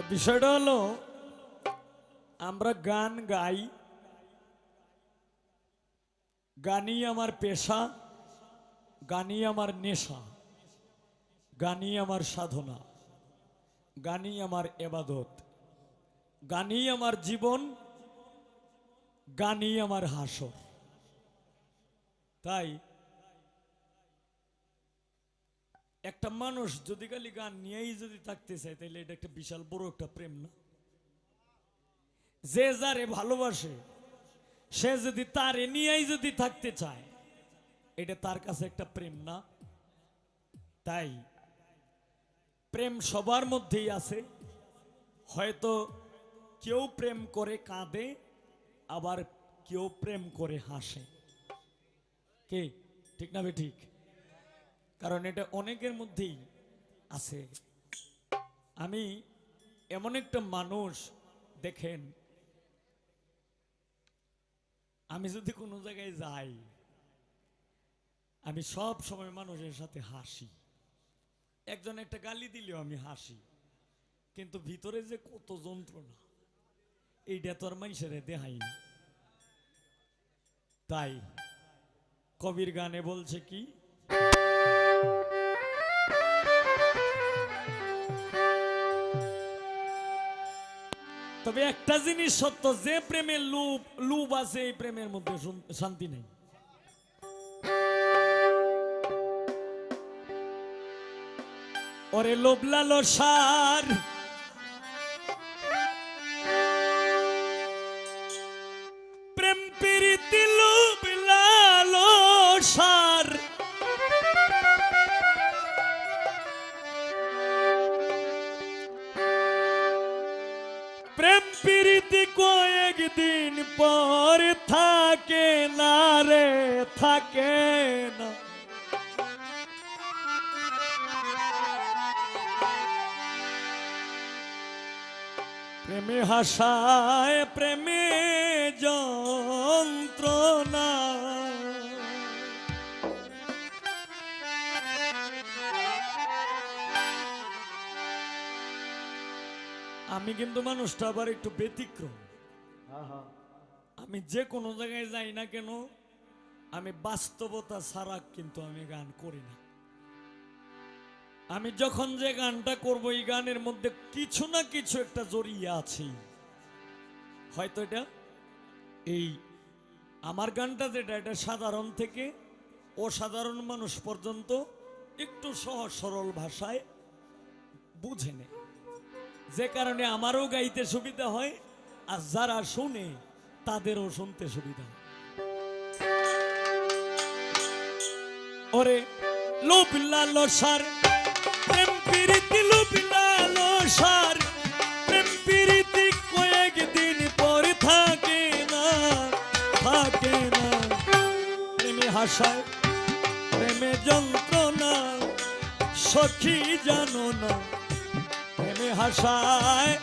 তো বিষয়টা হলো, আমরা গান গাই, গানই আমার পেশা, গানই আমার নেশা, গানই আমার সাধনা, গানই আমার এবাদত, গানই আমার জীবন, গানই আমার হাসর। তাই একটা মানুষ যদি খালি গান নিয়েই যদি থাকতে চায় তাহলে এটা একটা বিশাল বড় একটা প্রেম না? যে যারে ভালোবাসে, সে যদি তারে নিয়েই যদি থাকতে চায়, এটা তার কাছে একটা প্রেম না? তাই প্রেম সবার মধ্যেই আছে। হয়তো কেউ প্রেম করে কাঁদে, আবার কেউ প্রেম করে হাসে। কে? ঠিক না বে ঠিক? কারণ এটা অনেকের মধ্যেই আছে। আমি এমন একটা মানুষ, দেখেন, আমি যদি কোনো জায়গায় যাই, আমি সব সময় মানুষের সাথে হাসি। একজন একটা গালি দিলেও আমি হাসি। কিন্তু ভিতরে যে কত যন্ত্রণা, এইটা তো আর মানুষের দেখাই না। তাই কবির গানে বলছে কি তবে একটা জিনিস সত্য, যে প্রেমের লুপ লুপ আছে, এই প্রেমের মধ্যে শান্তি নেই। ওরে লোভ লালসার প্রেমে হাসায় প্রেমে যন্ত্রণা। আমি কিন্তু মানুষটা আবার একটু ব্যতিক্রম। আমি যে কোনো জায়গায় যাই না কেন আমি বাস্তবতা ছাড়া কিন্তু আমি গান করি না। আমি যখন যে গানটা করব, এই গানের মধ্যে কিছু না কিছু একটা জড়িয়ে আছে। হয়তো এটা? এই, আমার গানটা যেটা, এটা সাধারণ থেকে অসাধারণ মানুষ পর্যন্ত একটু সহজ সরল ভাষায় বুঝে নেয়। যে কারণে আমারও গাইতে সুবিধা হয়, আর যারা শুনে, তাদেরও শুনতে সুবিধা ওরে, লোভ লালসার হাসায় প্রেমে যন্ত্রণা সখী জানো না। প্রেমে হাসায়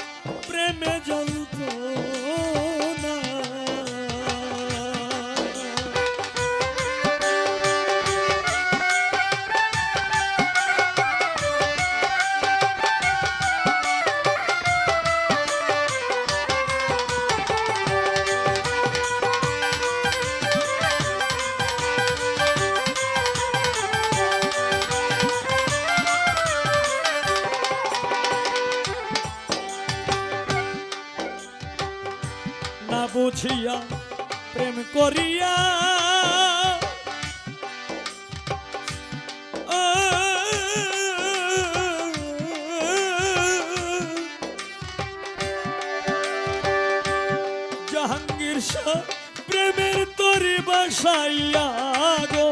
প্রেমে যন্ত্রণা। বাসাইয়া গো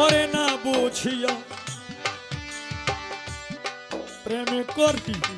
ওরে না বুঝিয়া প্রেম করবি?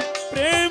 প্রেমে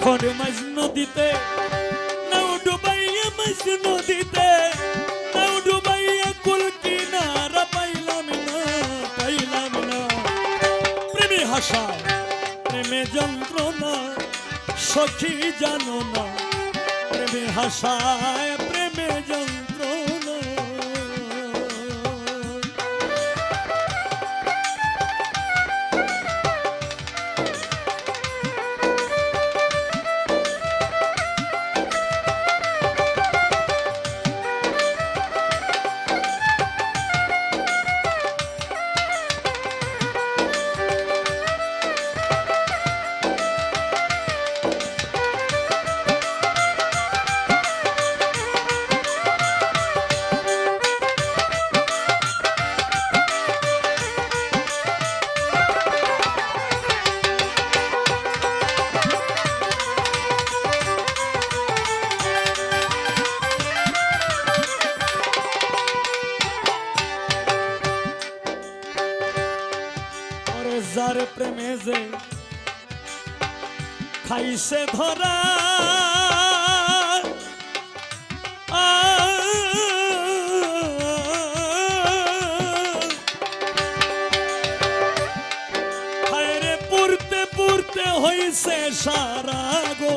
মাঝ নদীতে, নাও ডুবাইয়া মাঝ নদীতে, নাও ডুবাইয়া কুল কিনারা পাইলাম না পাইলাম না। প্রেমে হাসায় প্রেমে যন্ত্রণা, সখী জানো না, প্রেমে হাসায় যার প্রেমে যে খাইছে ধরা। পুরতে পুরতে হইছে সারা গো।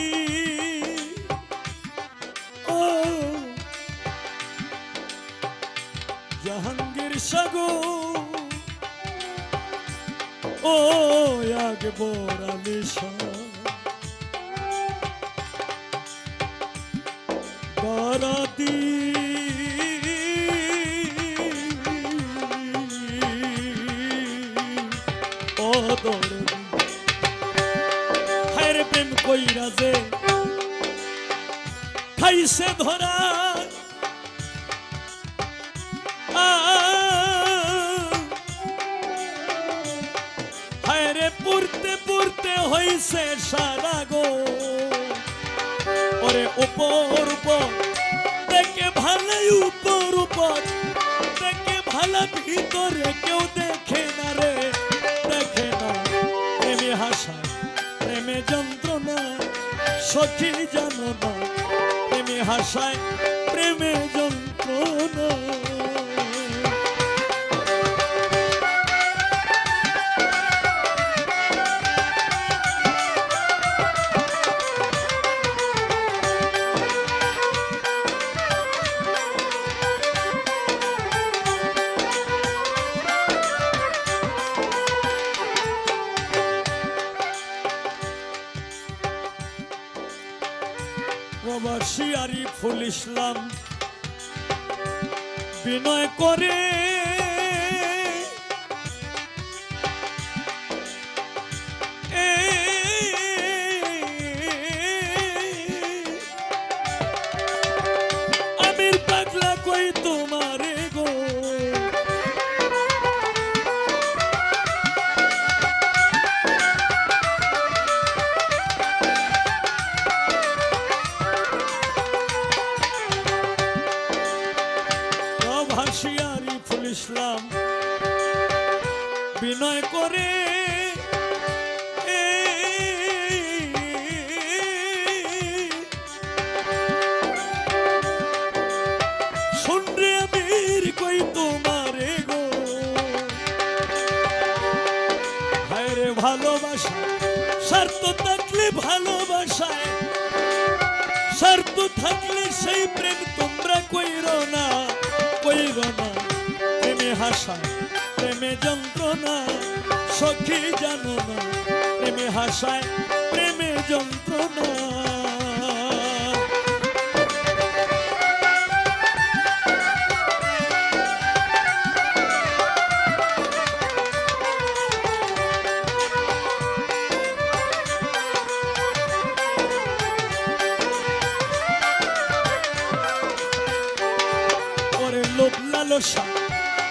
আগে বোরালি বারাতি হায় প্রেম কইরা খাইছে ধরা পুরতে হইছে সারা গো। ওরে উপর উপর, দেখে ভালোই উপর উপর, দেখে ভালো ভিতরে কেউ দেখে না রে। দেখে না, প্রেমে হাসা, প্রেমে যন্ত্রণা, সখী জানো না। প্রেমে হাসায়, প্রেমে যন্ত্রণা। ইসলাম বিনয় করে ভালোবাসা স্বার্থ থাকলে ভালোবাসায়। স্বার্থ থাকলে সেই প্রেম তোমরা কইর না কইর না। প্রেমে হাসা প্রেমে যন্ত্রণা, সখী জানো না। প্রেমে হাসায়, প্রেমে যন্ত্রণা। ওরে লোভ লালসা।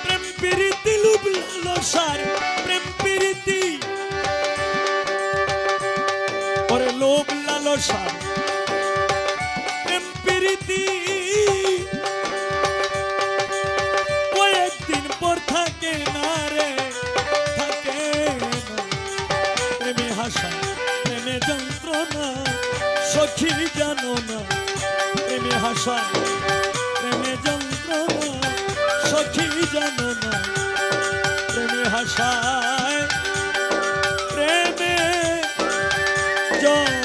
প্রেম প্রীতি, লোভ লালসার প্রেম প্রীতি। ওরে লোভ লালসা। প্রেম প্রীতি। কয়েকদিন পর থাকে না রে, থাকে প্রেমে হাসা, প্রেমে যন্ত্রণা, সখী জানো না। প্রেমে হাসা, প্রেমে যন্ত্রণা। সখী জানো না প্রেমে হাসায় প্রেমে জয়।